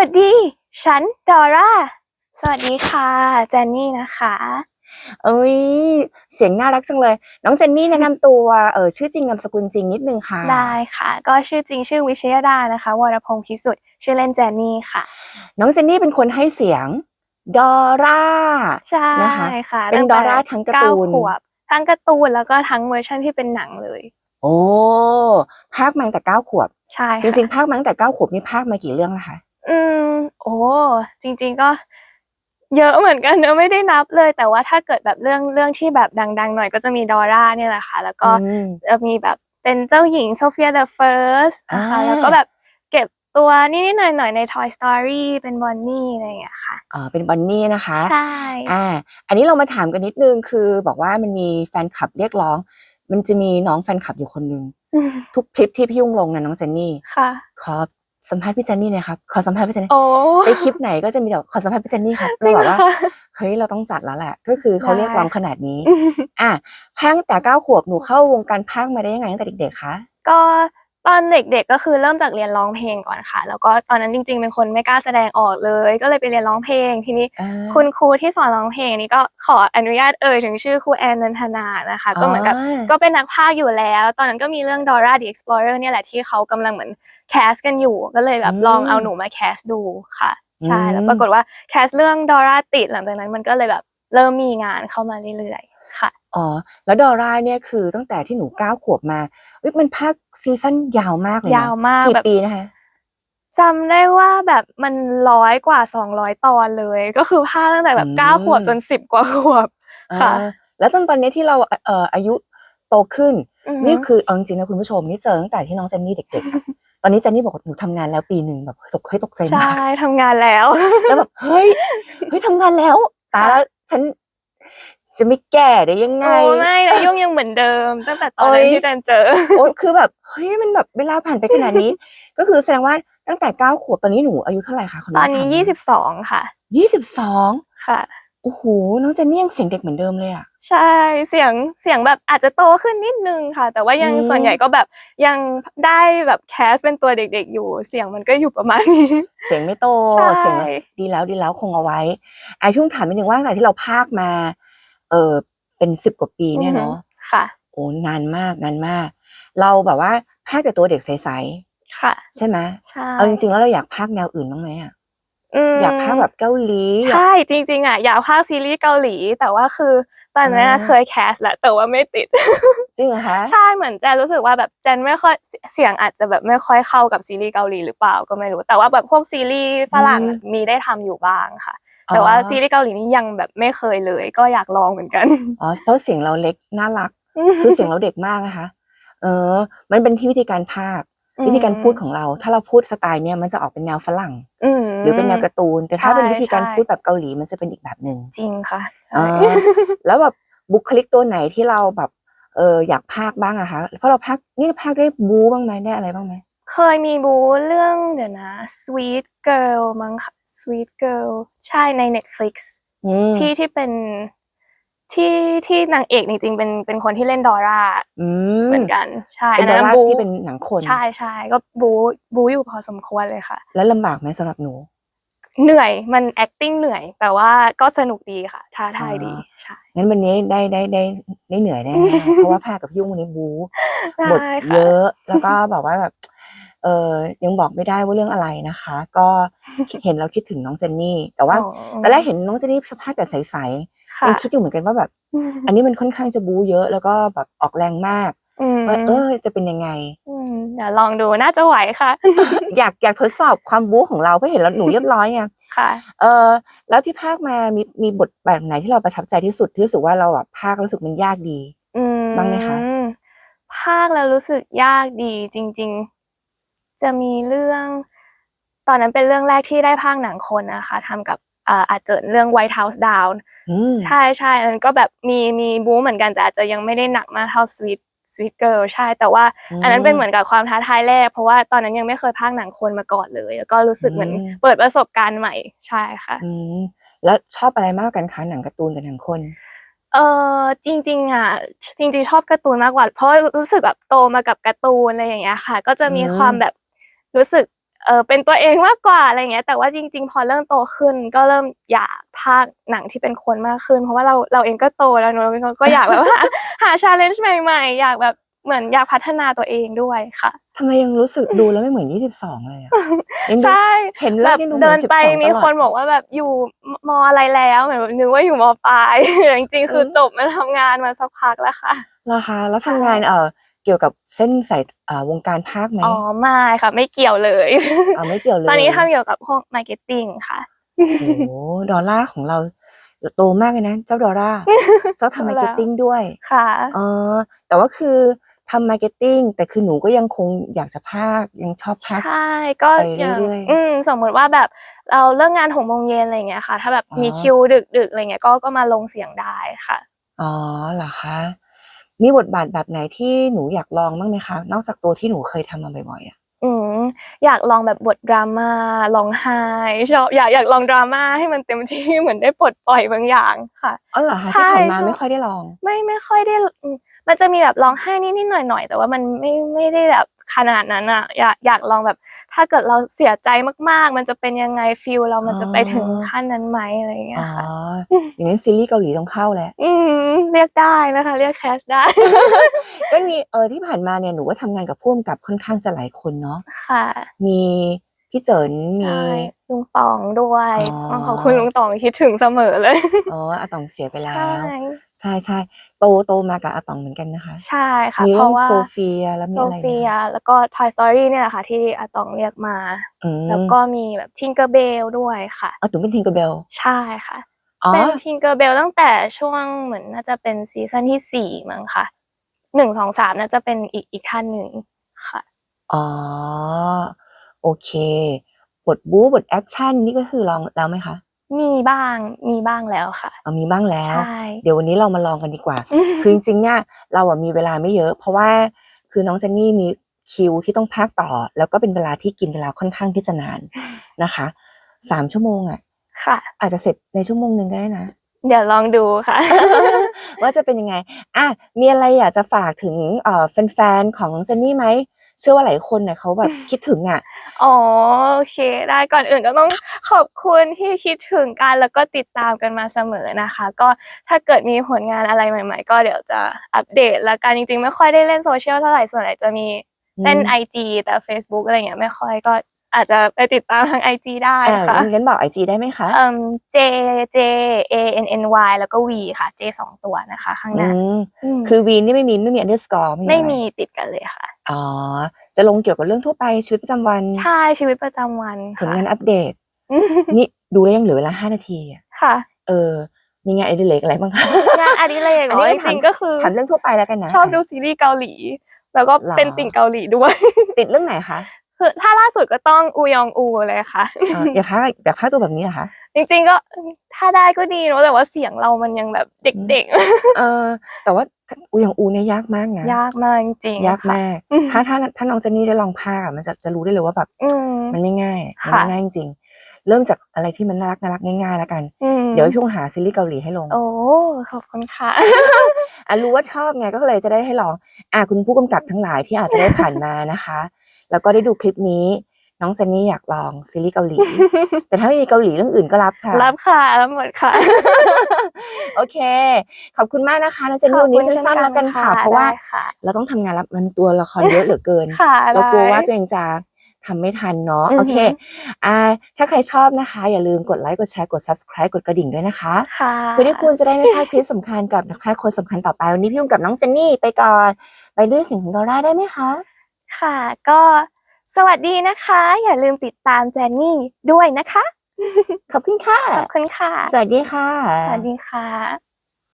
วัสดี ฉันดอร่า สวัสดีค่ะแจนนี่นะคะ เอ้ย เสียงน่ารักจังเลย น้องเจนนี่แนะนำตัว เออชื่อจริงนามสกุลจริงนิดนึงค่ะ ได้ค่ะ ก็ชื่อจริงชื่อวิชยดานะคะ วรพงศ์พิสุทธิ์ชื่อเล่นแจนนี่ค่ะ น้องเจนนี่เป็นคนให้เสียงดอร่า ใช่นะคะค่ะเป็นตั้แต่ดอร่าทั้งการ์ตูนเขวบทั้งการ์ตูนแล้วก็ทั้งเวอร์ชันที่เป็นหนังเลย โอ้ภาคมาตั้งแต่เก้าขวบ ใช่ จริงๆภาคมาตั้งแต่เก้าขวบนี่ภาคมากี่เรื่องแล้วคะๆ อืม โอ้จริง ๆ ก็ เยอะเหมือนกันเนอะไม่ได้นับเลย แต่ว่าถ้าเกิดแบบเรื่องเรื่องที่แบบดัง ๆ หน่อยก็จะมีดอร่าเนี่ยแหละค่ะ แล้วก็อืม จะมีแบบเป็นเจ้าหญิงโซเฟียเดอะเฟิร์สนะคะ อ่า แล้วก็แบบเก็บตัวนิดๆหน่อยๆใน Toy Story เป็นบอนนี่อะไรอย่างเงี้ยค่ะ เออเป็นบอนนี่นะคะ ใช่ อ่า อันนี้เรามาถามกันนิดนึงคือ บอกว่ามันมีแฟนคลับเรียกร้อง มันจะมีน้องแฟนคลับอยู่คนหนึ่งทุกคลิปที่พี่ยุ่งลงนะน้องเจนนี่ ค่ะ ขอ สัมภาษณ์พี่เจนนี่หน่อยครับขอสัมภาษณ์พี่เจนนี่โอ้ไปคลิปไหนก็จะมีแบบขอสัมภาษณ์พี่เจนนี่ครับจริเรางแบบเหรอว่าคะเฮ้ยเราต้องจัดแล้วแหละ ก็คือเขาได้เรียกร้องขนาดนี้ อะพากตั้งแต่เก้าขวบหนูเข้าวงการพากมาได้ยังไงตั้งแต่เด็กๆคะก็ ตอนเด็กๆก็คือเริ่มจากเรียนร้องเพลงก่อนค่ะ แล้วก็ตอนนั้นจริง ๆ เป็นคนไม่กล้าแสดงออกเลย ก็เลยไปเรียนร้องเพลง ทีนี้อ่า คุณครูที่สอนร้องเพลงนี้ก็ขออนุญาตเอ่ยถึงชื่อครูแอนนันทนานะคะ ก็เหมือนกับอ่าก็เป็นนักพากย์อยู่แล้ว ตอนนั้นก็มีเรื่อง Dora the Explorer เนี่ยแหละที่เขากำลังเหมือนแคสกันอยู่ ก็เลยแบบอืมลองเอาหนูมาแคสดูค่ะใช่อืม แล้วปรากฏว่าแคสเรื่อง Dora ติดหลังจากนั้นมันก็เลยแบบเริ่มมีงานเข้ามาเรื่อยๆ ค่ะ อ๋อ แล้วดอร่าเนี่ยคือตั้งแต่ที่หนูเก้าขวบมาเอ้ยมันภาคซีซั่นยาวมากเลยนะยาวมากกี่แบบ ปีนะคะ จำได้ว่าแบบมันร้อยกว่า200ตอนเลย ก็คือพากย์ตั้งแต่แบบอืม เก้าขวบจนสิบกว่าขวบ ค่ะ อ่าแล้วจนตอนนี้ที่เราเอ่ออายุโตขึ้น อือฮึ นี่คือเอาจริงๆนะคุณผู้ชมนี่เจอตั้งแต่ที่น้องเจนนี่เด็กๆอะตอนนี้เจนนี่บอกว่าหนูทำงานแล้วปีหนึ่งแบบตกเฮ้ยตกใจใช่มากทำงานแล้ว แล้วแบบเฮ้ยเฮ้ยทำงานแล้วตายแล้วฉัน จะไม่แก่ได้ยังไง โอ้ไม่นะยุ่งยังเหมือนเดิม ตั้งแต่ตอนนั้นเอ้ยที่แตนเจอโอ้คือแบบเฮ้ยมันแบบเวลาผ่านไปขนาดนี้ ก็คือแสดงว่าตั้งแต่เก้าขวบตอนนี้หนูอายุเท่าไหร่คะคนตอนนี้ยี่สิบสองค่ะยี่สิบสองค่ะโอ้โหน้องเจนนี่ยังเสียงเด็กเหมือนเดิมเลยอะใช่เสียงเสียงแบบอาจจะโตขึ้นนิดนึงค่ะ แต่ว่ายังอืมส่วนใหญ่ก็แบบยังได้แบบแคสเป็นตัวเด็กๆอยู่ เสียงมันก็อยู่ประมาณนี้ เสียงไม่โตใช่เสียงดีแล้วดีแล้วคงเอาไว้ไอ้ช่วงถามนิดนึงว่าตั้งแต่ที่เราพากมา เออเป็นสิบกว่าปีเนี่ยเนาะอือฮึค่ะ โอ้นานมากนานมาก เราแบบว่าพากแต่ตัวเด็กใสค่ะๆใช่ไหมใช่เอาจริงๆแล้วเราอยากพากแนวอื่นบ้างไหมอะมอยากพากแบบเกาหลีอยากใช่จริง ๆอะอยากพากย์ซีรีส์เกาหลี แต่ว่าคือตอนนั้นอะอ่าเคยแคสแหละแต่ว่าไม่ติด จริงเหรอคะใช่เหมือนแจนรู้สึกว่าแบบแจนไม่ค่อยเสียงอาจจะแบบไม่ค่อยเข้ากับซีรีส์เกาหลีหรือเปล่าก็ไม่รู้ แต่ว่าแบบพวกซีรีส์ฝรั่งอะมีได้ทำอยู่บ้างค่ะ แต่ว่าซีรีส์เกาหลีนี่ยังแบบไม่เคยเลย ก็อยากลองเหมือนกันอ๋อเพราะเสียงเราเล็กน่ารักคือเสียงเราเด็กมากนะคะเออ มันเป็นที่วิธีการพากย์อืมวิธีการพูดของเรา ถ้าเราพูดสไตล์เนี่ยมันจะออกเป็นแนวฝรั่งมหรือเป็นแนวการ์ตูน แต่ถ้าใช่เป็นวิธีการใช่พูดแบบเกาหลีมันจะเป็นอีกแบบหนึ่งจริงค่ะอ่าแล้วแบบบุคลิกตัวไหนที่เราแบบเอออยากพากย์บ้างอะคะเพราะเราพากย์นี่พากย์ได้บู๊บ้างไหมได้อะไรบ้างไหม เคยมีบูเรื่องเดี๋ยวนะ Sweet Girl มั้งค่ะ Sweet Girl ใช่ใน Netflix อืมที่ที่เป็นที่ที่นางเอกจริงๆเป็นเป็นคนที่เล่นดอร่าอืมเหมือนกัน ใช่เป็นดออัร่าบูที่เป็นหนังคน ใช่ใช่ก็บูบูอยู่พอสมควรเลยค่ะ แล้วลำบากไหมสำหรับหนู เหนื่อยมัน acting เหนื่อย แต่ว่าก็สนุกดีค่ะ ท้าทายดีอ่า ใช่งั้นวันนี้ได้ได้ได้ได้เหนื่อยแน่ๆเพราะว่าพากย์กับพี่ยุ่งวันนี้บู๊บทได้เยค่ะอะ แล้วก็แบบว่าแบบ เออยังบอกไม่ได้ว่าเรื่องอะไรนะคะ ก็เห็นแล้วคิดถึงน้องเจนนี่ แต่ว่าอ๋อตอนแรกเห็นน้องเจนนี่สภาพแต่ใสๆค่ะยังคิดอยู่เหมือนกันว่าแบบ อันนี้มันค่อนข้างจะบู๊เยอะ แล้วก็แบบออกแรงมากอืมว่าเออจะเป็นยังไงมเดี๋ยวลองดูน่าจะไหวค่ะ อยากอยากทดสอบความบู๊ของเราเพราะเห็นแล้วหนูเรียบร้อยไงค่ะ เออแล้วที่ภาคมามีมีบทแบบไหนที่เราประทับใจที่สุดที่รู้สึกว่าเราแบบภาคแล้วรู้สึกมันยากดีอืมบ้างไหมคะภาคแล้วรู้สึกยากดีจริง ๆ จะมีเรื่อง ตอนนั้นเป็นเรื่องแรกที่ได้ภาคหนังคนนะคะทำกับอ่าอาจเจิดเรื่อง White House Down อืมใช่ใช่อันนั้นก็แบบมีมีบู๊เหมือนกันแต่อาจจะยังไม่ได้หนักมากเท่า Sweet Sweet Girl ใช่แต่ว่า อันนั้นเป็นเหมือนกับความท้าทายแรก เพราะว่าตอนนั้นยังไม่เคยพากย์หนังคนมาก่อนเลย แล้วก็รู้สึกเหมือนอืมเปิดประสบการณ์ใหม่ใช่ค่ะอืมแล้วชอบอะไรมากกันคะหนังการ์ตูนกับหนังคนเออจริงๆอะจริง ๆ ชอบการ์ตูนมากกว่า เพราะว่ารู้สึกแบบโตมากับการ์ตูนอะไรอย่างเงี้ยค่ะ ก็จะมีอืมความแบบ รู้สึกเออเป็นตัวเองมากกว่าอะไรเงี้ย แต่ว่าจริง ๆ พอเริ่มโตขึ้น ก็เริ่มอยากพากย์หนังที่เป็นคนมากขึ้น เพราะว่าเราเราเองก็โตแล้วเนอะเราก็อยากแบบว่าหาชาเลนจ์ใหม่ๆ อยากแบบเหมือนอยากพัฒนาตัวเองด้วยค่ะทำไมยังรู้สึกดูแล้วไม่เหมือน 22 เลยอะยังดูใช่เห็นแบแล้วบนี่ดูเหมืเดิอนน12ไปมีตลอดคนบอกว่าแบบอยู่มอะไรแล้วเหมือนแบบนึกว่าอยู่มปลายจริงๆคือจบมาทำงานมาสักพักแล้วค่ะเหรอคะแล้วใช่ทำงานเอ่อ เกี่ยวกับเส้นสายเอ่อวงการภาคไหมอ๋อไม่ค่ะ ไม่เกี่ยวเลยอ่าไม่เกี่ยวเลยตอนนี้ทำเกี่ยวกับพวกมาร์เก็ตติ้งค่ะโอ้โหดอลลาร์ของเราโตมากเลยนะ เจ้าดอลลาร์เจ้าทำมาร์เก็ตติ้งด้วยค่ะเออแต่ว่าคือทำมาร์เก็ตติ้งแต่คือหนูก็ยังคงอยากจะภาคยังชอบภาคใช่ก็ไปอย่างเรื่อยๆอืมสมมติว่าแบบเราเลิกงานหกโมงเย็นอะไรเงี้ยค่ะ ถ้าแบบอ๋อมีคิวดึกๆอะไรเงี้ยก็ก็มาลงเสียงได้ค่ะอ๋อเหรอคะ มีบทบาทแบบไหนที่หนูอยากลองบ้างไหมคะ นอกจากตัวที่หนูเคยทำมาบ่อยๆอะอืมอยากลองแบบบทดราม่าร้องไห้ชอบอยากอยากลองดราม่าให้มันเต็มที่เหมือนได้ปลดปล่อยบางอย่างค่ะอ๋อเหรอคะใช่ที่ผ่านมาชอบไม่ค่อยได้ลอง ไม่ไม่ค่อยได้อืมมันจะมีแบบร้องไห้นิดๆหน่อยๆแต่ว่ามันไม่ไม่ได้แบบ ขนาดนั้นอะอยากอยากลองแบบ ถ้าเกิดเราเสียใจมากๆ มันจะเป็นยังไงฟิลเรามันจะไปถึงอ๋อขั้นนั้นไหมอะไรอย่างเงี้อ๋ยอค่ะอย่างนั้นซีรีส์เกาหลีต้องเข้าแล้ว อืมเรียกได้นะคะ เรียกแคสได้ ก็มีเออที่ผ่านมาเนี่ยหนูก็ทำงานกับพ่วงกับค่อนข้างจะหลายคนเนาะค่ะ มีพี่เจินมีใช่ลุงตองด้วยอ๋อ ต้องขอบคุณลุงตองคิดถึงเสมอเลย อ๋ออาตองเสียไปแล้ใช่วใช่ใช่ โตโตมากับอาตองเหมือนกันนะคะ ใช่ค่ะ มีเพเรื่อราะงว่าโซเฟียแล้วมีโซอะไรนะ เฟียแล้วก็ Toy Story เนี่ยแหละค่ะ ที่อาตองเรียกมา อืมแล้วก็มีแบบ Tinkerbell ด้วยค่ะอ๋อหนูเป็นทิงเกอร์เบลใช่ค่ะ อ๋อเป็น Tinkerbell ตั้งแต่ช่วงเหมือนน่าจะเป็นซีซั่นที่สี่มั้งค่ะหนึ่งสองสามน่าจะเป็นอีกอีกท่านหนึ่งค่ะ อ๋อโอเค บทบู๊บทแอคชั่นนี่ก็คือลองแล้วไหมคะ มีบ้างมีบ้างแล้วค่ะ เอามีบ้างแล้ว ใช่ เดี๋ยววันนี้เรามาลองกันดีกว่า คือจริงๆเนี่ยเราอะมีเวลาไม่เยอะ เพราะว่าคือน้องเจนนี่มีคิวที่ต้องพากย์ต่อ แล้วก็เป็นเวลาที่กินเวลาค่อนข้างที่จะนานนะคะสามชั่วโมงอะค่ะ อาจจะเสร็จในชั่วโมงหนึ่งก็ได้นะ เดี๋ยวลองดูค่ะ ว่าจะเป็นยังไงอะมีอะไรอยากจะฝากถึงเอ่อแฟนๆของน้องเจนนี่ไหม เชื่อว่าหลายคนเนี่ยเขาแบบคิดถึงอะอ๋อโอเค ได้ก่อนอื่นก็ต้องขอบคุณที่คิดถึงกันแล้วก็ติดตามกันมาเสมอนะคะ ก็ถ้าเกิดมีผลงานอะไรใหม่ ๆ ก็เดี๋ยวจะอัปเดตแล้วกันจริงๆ ไม่ค่อยได้เล่นโซเชียลเท่าไหร่ส่วนใหญ่จะมีเล่นอืม IG แต่ Facebook อะไรเงี้ยไม่ค่อยก็อาจจะไปติดตามทาง IG ได้อ่าค่ะงั้นบอกไอจีได้ไหมคะเอ่ม J J A N N Y แล้วก็ V ค่ะ J สองตัวนะคะ ข้างหอืน้ามมคือวีนนี่ไม่มีไม่มีอันเดอร์สกอร์ไม่มีติดกันเลยค่ะ อ๋อ จะลงเกี่ยวกับเรื่องทั่วไปชีวิตประจำวันใช่ชีวิตประจำวันผลค่ะงานอัปเดตนี่ดูแล้วยังเหลือเวลาห้านาทีอะค่ะ เออ มีงานอดิเรกอะไรบ้างคะ งานอดิเรกเหรอันอนี้จริงๆก็คือถามเรื่องทั่วไปแล้วกันนะ ชอบดูซีรีส์เกาหลี แล้วก็หรอเป็นติ่งเกาหลีด้วยติดเรื่องไหนคะคือถ้าล่าสุดก็ต้องอูยองอูเลยค่ะอ่าอย่าพากอย่าพากตัวแบบนี้เหรอคะ จริงๆก็ถ้าได้ก็ดีเนอะแต่ว่าเสียงเรามันยังแบบเด็ก เออแต่ว่า อูอย่างอูเนี่ยยากมากนะๆยากมากจริงๆยากค่ะมากอืมถ้าถ้าถ้าน้องเจนนี่ได้ลองพากอะมันจะจะรู้ได้เลยว่าแบบอืมมันไม่ง่ายมันค่ะไม่ง่ายจริงๆเริ่มจากอะไรที่มันน่ารักน่ารักง่ายๆแล้วกันอืมเดี๋ยวพี่พงหาซีรีส์เกาหลีให้ลง โอ้ขอบคุณค่ะอะรู้ว่าชอบไงก็เลยจะได้ให้ลอง อะคุณผู้กำกับทั้งหลายที่อาจจะได้ผ่านมานะคะ แล้วก็ได้ดูคลิปนี้ น้องเจนนี่อยากลองซีรีส์เกาหลี แต่ถ้าไม่มีเกาหลีเรื่องอื่นก็รับค่ะ รับค่ะรับหมดค่ะ โอเค ขอบคุณมากนะคะน้องเจนนี่วันนี้สั้นๆแล้วกันค่ะ เพราะว่าได้ค่ะเราต้องทำงานรับมันตัวละครเยอะเหลือเกินค่ะเรากลัวว่าได้ตัวเองจะทำไม่ทันเนาะอือฮึโอเคอ่าถ้าใครชอบนะคะ อย่าลืมกดไลค์กดแชร์กด subscribe กดกระดิ่งด้วยนะคะ ค่ะเพื่อที่คุณจะได้ไม่พลาดคลิปสำคัญกับนักพากย์คนสำคัญต่อไป วันนี้พี่ยุ่งกับน้องเจนนี่ไปก่อน ไปด้วยเสิ่งของดอร่าได้ไหมคะ ค่ะ ก็ สวัสดีนะคะ อย่าลืมติดตามแจนนี่ด้วยนะคะ ขอบคุณค่ะ ขอบคุณค่ะ สวัสดีค่ะ สวัสดีค่ะ